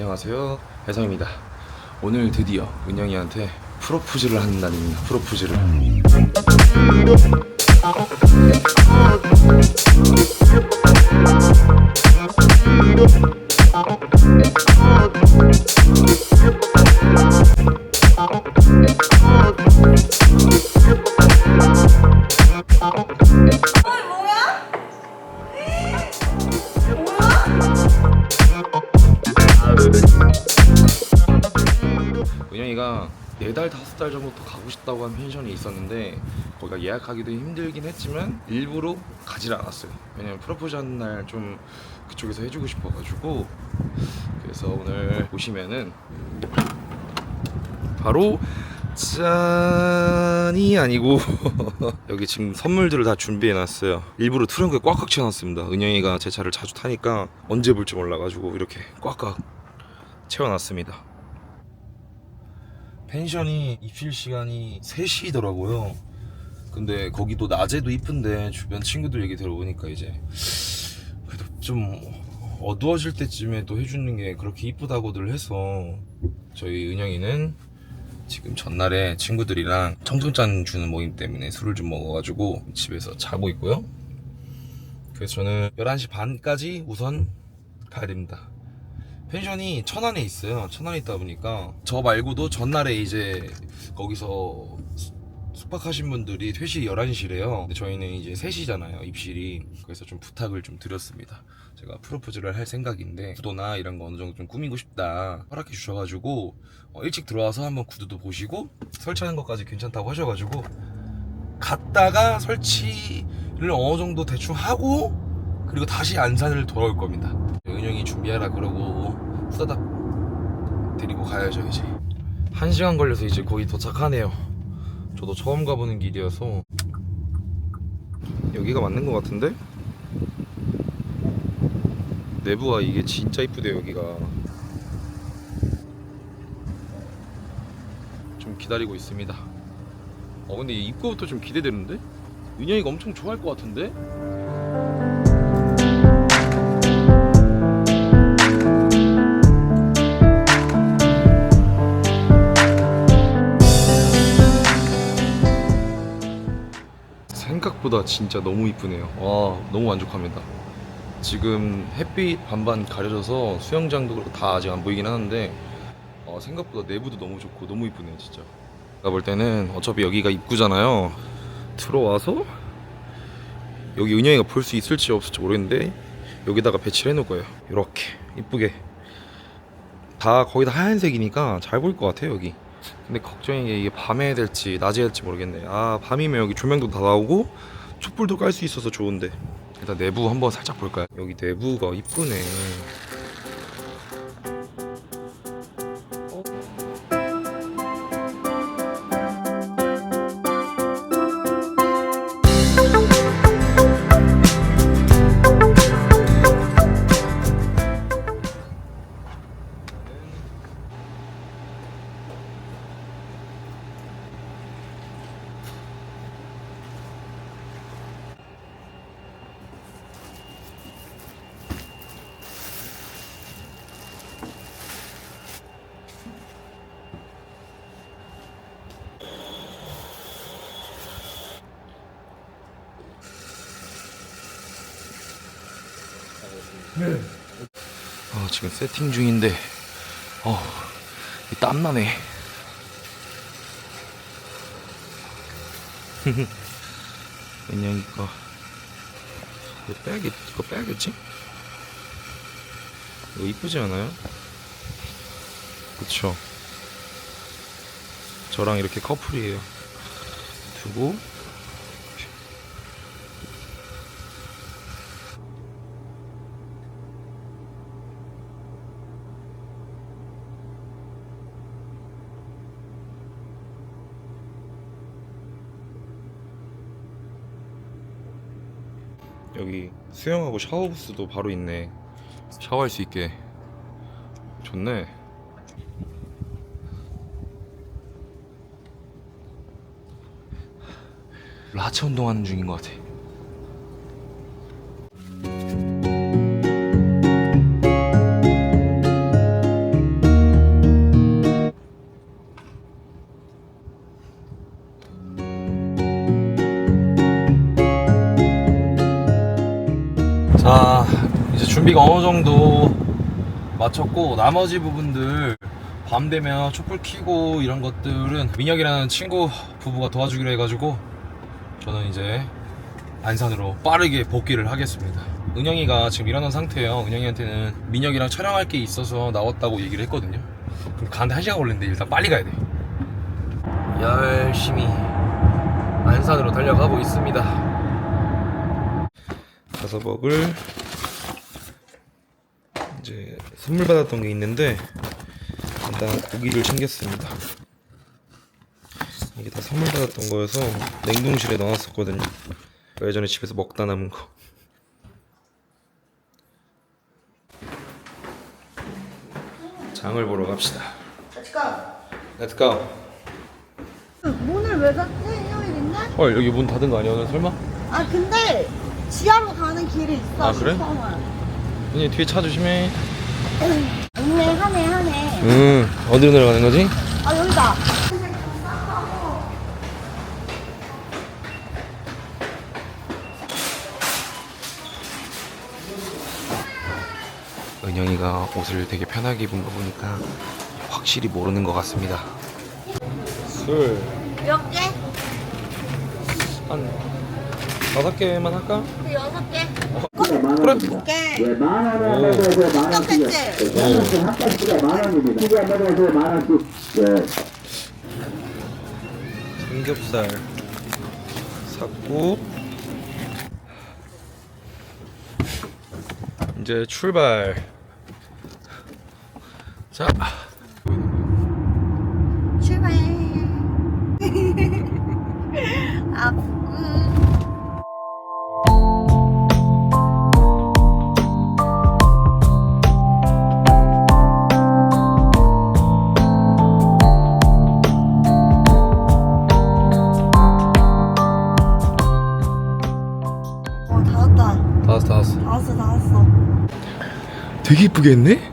안녕하세요. 혜성입니다. 오늘 드디어 은영이한테 프로포즈를 하는 날입니다. 프로포즈를 은영이가 네 달 다섯 달 전부터 가고 싶다고 한 펜션이 있었는데 거기가 예약하기도 힘들긴 했지만 일부러 가지를 않았어요. 왜냐면 프로포즈 하는 날좀 그쪽에서 해주고 싶어가지고 그래서 오늘 보시면은 바로 짠이 아니고 여기 지금 선물들을 다 준비해놨어요. 일부러 트렁크에 꽉꽉 채워놨습니다. 은영이가 제 차를 자주 타니까 언제 볼지 몰라가지고 이렇게 꽉꽉 채워놨습니다. 펜션이 입실 시간이 3시더라고요. 근데 거기도 낮에도 이쁜데 주변 친구들 얘기 들어보니까 이제 그래도 좀 어두워질 때쯤에 또 해주는 게 그렇게 이쁘다고들 해서 저희 은영이는 지금 전날에 친구들이랑 청국장 주는 모임 때문에 술을 좀 먹어가지고 집에서 자고 있고요. 그래서 저는 11시 반까지 우선 가야 됩니다. 펜션이 천안에 있어요. 천안에 있다 보니까 저 말고도 전날에 이제 거기서 수- 숙박하신 분들이 퇴실이 11시래요. 근데 저희는 이제 3시잖아요. 입실이. 그래서 좀 부탁을 좀 드렸습니다. 제가 프로포즈를 할 생각인데 구도나 이런 거 어느 정도 좀 꾸미고 싶다 허락해 주셔가지고 어, 일찍 들어와서 한번 구두도 보시고 설치하는 것까지 괜찮다고 하셔가지고 갔다가 설치를 어느 정도 대충 하고 그리고 다시 안산을 돌아올 겁니다. 은영이 준비하라 그러고 후다닥 데리고 가야죠 이제. 한 시간 걸려서 이제 거의 도착하네요. 저도 처음 가보는 길이어서 여기가 맞는 것 같은데? 내부가 이게 진짜 이쁘대요 여기가. 좀 기다리고 있습니다. 어 근데 이 입구부터 좀 기대되는데? 은영이가 엄청 좋아할 것 같은데? 생각보다 진짜 너무 이쁘네요. 와, 너무 만족합니다. 지금 햇빛 반반 가려져서 수영장도 그렇고 다 아직 안 보이긴 하는데 어, 생각보다 내부도 너무 좋고 너무 이쁘네요, 진짜. 제가 볼 때는 어차피 여기가 입구잖아요. 들어와서 여기 은영이가 볼 수 있을지 없을지 모르겠는데 여기다가 배치를 해놓을 거예요. 이렇게 이쁘게 다 거의 다 하얀색이니까 잘 보일 것 같아요 여기. 근데 걱정인 게 이게 밤에 해야 될지 낮에 될지 모르겠네. 아 밤이면 여기 조명도 다 나오고 촛불도 깔 수 있어서 좋은데 일단 내부 한번 살짝 볼까요? 여기 내부가 이쁘네. 아 지금 세팅 중인데 어 땀 나네. 은영이 거 이거 빼야겠 이거 빼야겠지? 이거 이쁘지 않아요? 그쵸? 저랑 이렇게 커플이에요. 두고 여기 수영하고 샤워 부스도 바로 있네. 샤워할 수 있게. 좋네. 라체 운동하는 중인 것 같아. 장비가 어느 정도 마쳤고 나머지 부분들 밤 되면 촛불 켜고 이런 것들은 민혁이라는 친구 부부가 도와주기로 해가지고 저는 이제 안산으로 빠르게 복귀를 하겠습니다. 은영이가 지금 일어난 상태예요. 은영이한테는 민혁이랑 촬영할 게 있어서 나왔다고 얘기를 했거든요. 그럼 가는데 한 시간 걸리는데 일단 빨리 가야 돼. 열심히 안산으로 달려가고 있습니다. 가서 먹을 선물 받았던 게 있는데 일단 고기를 챙겼습니다. 이게 다 선물 받았던 거여서 냉동실에 넣어놨었거든요. 예전에 집에서 먹다 남은 거. 장을 보러 갑시다. 잠깐. Let's go. 문을 왜 닫지? 일요일인데? 헐 여기 문 닫은 거 아니야 오늘 설마? 아 근데 지하로 가는 길이 있어. 아, 그래? 언니 뒤에 차 조심해. 있네 하네 하네. 응 어디로 내려가는 거지? 아 여기다. 은영이가 옷을 되게 편하게 입은 거 보니까 확실히 모르는 것 같습니다. 술. 몇 개? 한 다섯 개만 할까? 그 여섯 개. 개. 네, 만 원에서 만 원씩. 똑같지? 한 박스가 만 원입니다. 두개 먹어서 만 원씩. 네. 삼겹살 샀고 이제 출발. 자. 다 왔다. 다 왔어 다 왔어. 다 왔어, 다 왔어. 되게 이쁘게 했네?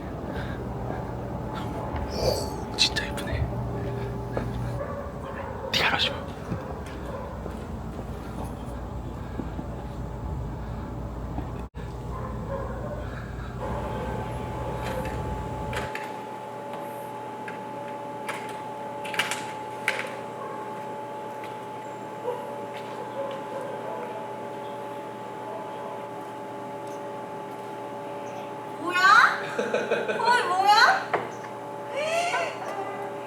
오, 진짜 이쁘네. 티아라죠. 뭐야? 헐 뭐야?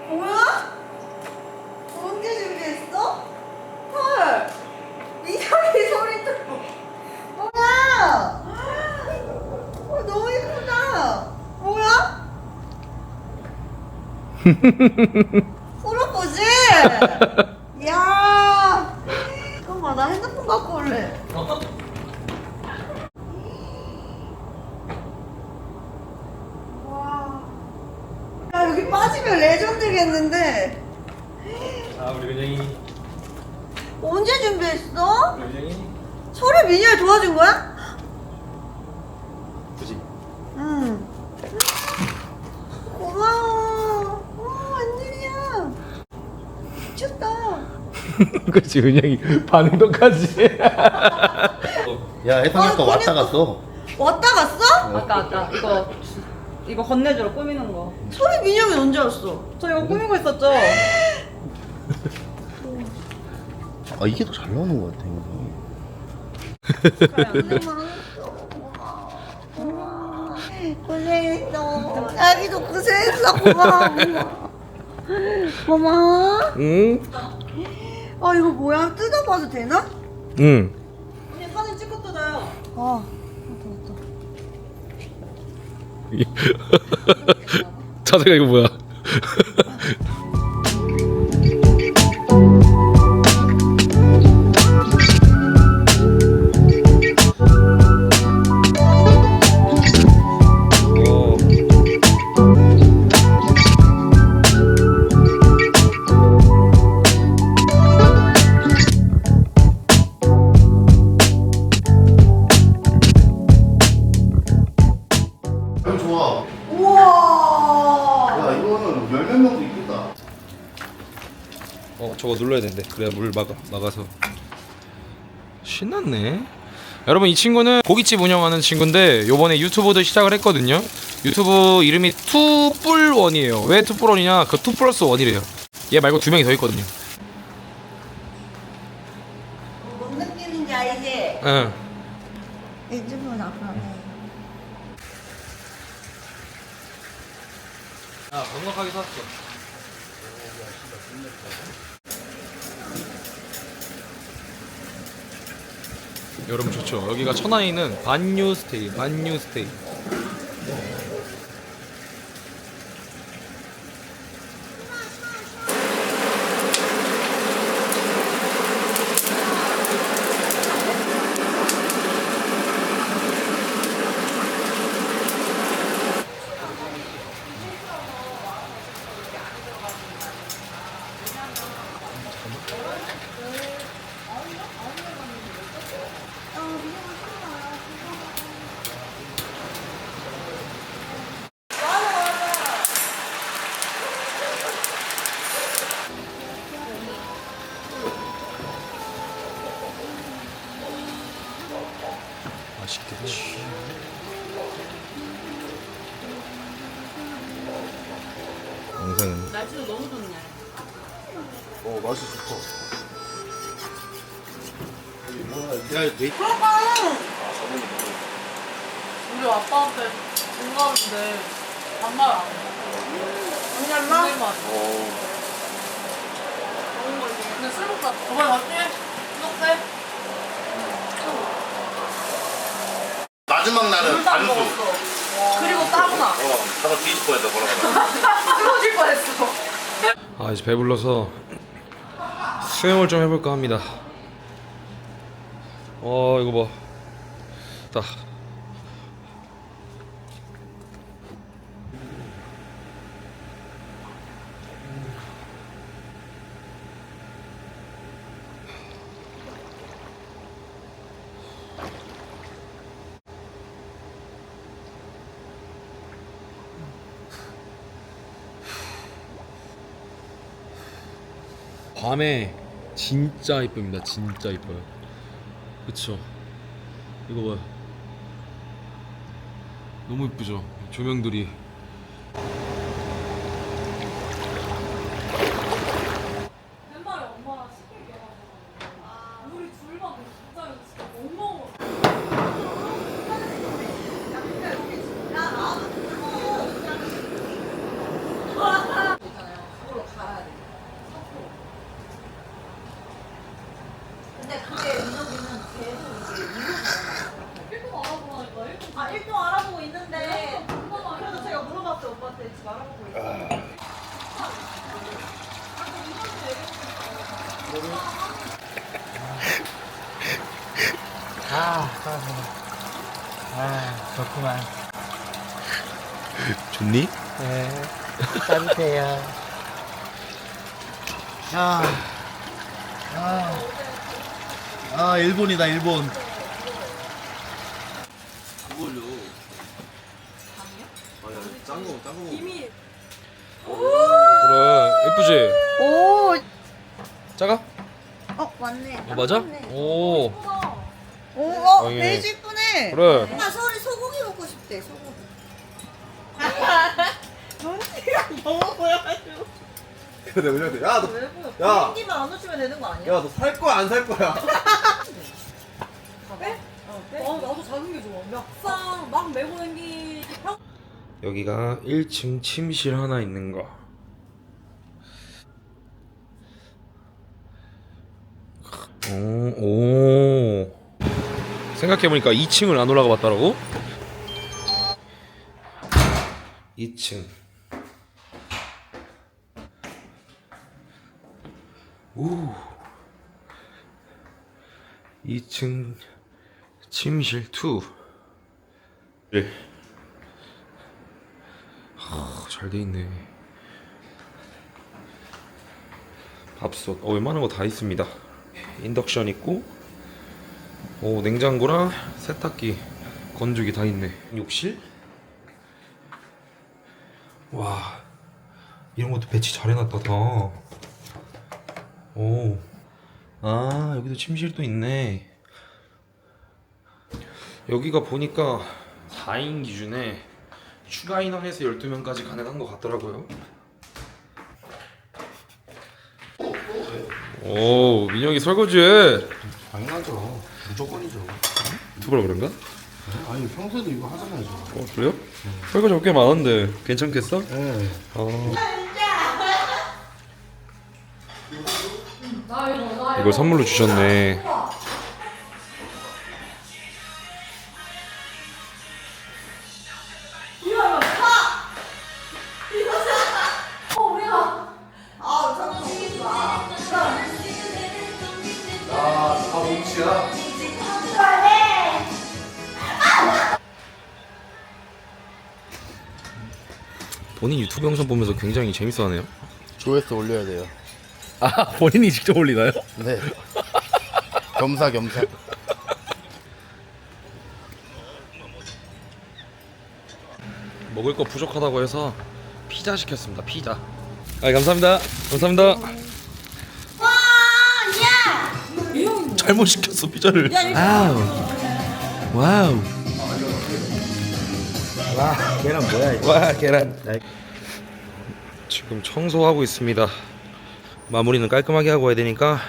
뭐야? 언제 준비했어? 헐 미나리 소리 듣고 뭐야? 어, 너무 예쁘다 뭐야? 프로포즈? 이야 잠깐만 나 핸드폰 갖고 올래 와. 야 여기 빠지면 레전드겠는데 자, 우리 은영이. 언제 준비했어? 우리 은영이. 소리 미니를 도와준 거야? 그지? 응 고마워 어 웬일이야 미쳤다 그렇지, 은영이 반응 똑같이. 야, 해상학과 아, 왔다. 갔어. 왔다 갔어? 아까 아까 이거 이거 건네주러 꾸미는 거. 소리 민혁이 언제 왔어? 저 이거 꾸미고 있었죠. 아, 이게 더 잘 나오는 것 같아. 이거. 고생했어 자기도 고생했어 고마워 고마워 응? 아 이거 뭐야 뜯어봐도 되나? 응. 언니 사진 찍고 뜯어요. 아 자세가 이거 뭐야? 어 저거 눌러야 된대 그래야 물 막아 막아서 신났네 여러분 이 친구는 고깃집 운영하는 친구인데 요번에 유튜브도 시작을 했거든요. 유튜브 이름이 투뿔원이에요. 왜 투뿔원이냐? 그 투 플러스 원이래요. 얘 말고 두 명이 더 있거든요. 뭔 느낌인지 알지? 응. 이쪽은 아빠네. 야, 넉넉하게 샀어. 여러분 좋죠. 여기가 천안에 있는 반유 스테이, 반유 스테이. 야 데이트 우리 아빠한테 공감인데 반말 안 해. 언니 엄마? 되게 맛있어. 너무 맛있어. 근데 술 먹다 저번에 맞지? 수doc대 마지막 날은 물도 안 반수 먹었어. 그리고 따구나. 어 다가 뒤집어야 돼 뭐라고 쓰러질 뻔했어. 아 이제 배불러서 수영을 좀 해볼까 합니다. 어 이거 봐. 딱. 밤에 진짜 이쁩니다. 진짜 이뻐요. 그쵸? 이거 봐요. 너무 이쁘죠? 조명들이. 옛날에 엄마랑 시키게 우리 둘만 진짜 이거 진짜 못 먹어. 근데 그게 민혁이는 계속 알아보니까 아 1등 알아보고 있는데 엄마가 그래서 제가 물어봤어요 오빠한테 지금 알아보고 있어. 좋니? 아 일본이다 일본 그래 예쁘지? 오, 작아? 어 맞네. 어, 맞아? 오 오, 어, 당연히. 베이지 이쁘네. 그래. 엄마 서울이 소고기 먹고 싶대. 소고기. 눈치가 너무 보여가지고. 근데 은혁이 야너 왜 보여? 야. 비행기만 안 오시면 되는 거 아니야? 야 너 살 거야 안 살 거야 빼? 어, 빼. 아 나도 작은 게 좋아. 막상 막 메고 다니기 형 여기가 1층 침실 하나 있는 거. 오, 오. 생각해보니까 2층을 안 올라가 봤다라고? 2층. 오. 2층 침실 2. 네. 잘 돼 있네. 밥솥, 어, 웬만한 거 다 있습니다. 인덕션 있고, 오 냉장고랑 세탁기, 건조기 다 있네. 욕실? 와, 이런 것도 배치 잘 해놨다 다. 오, 아 여기도 침실도 있네. 여기가 보니까 4인 기준에 추가 인원에서 12명까지 가능한 것 같더라고요. 오, 민영이 설거지해. 당연하죠. 무조건이죠. 투브라 그런가? 아니 평소에도 이거 하잖아요. 어, 그래요? 설거지 꽤 많은데 괜찮겠어? 네. 어. 이걸 선물로 주셨네. 본인 유튜브 영상 보면서 굉장히 재밌어하네요. 조회수 올려야 돼요. 아 본인이 직접 올리나요? 네. 겸사겸사. 먹을 거 부족하다고 해서 피자 시켰습니다. 피자. 아 감사합니다. 감사합니다. 잘못 시켰어 피자를. 아우. 와우. 와 계란 뭐야 이거? 와 계란. 지금 청소하고 있습니다. 마무리는 깔끔하게 하고 와야 되니까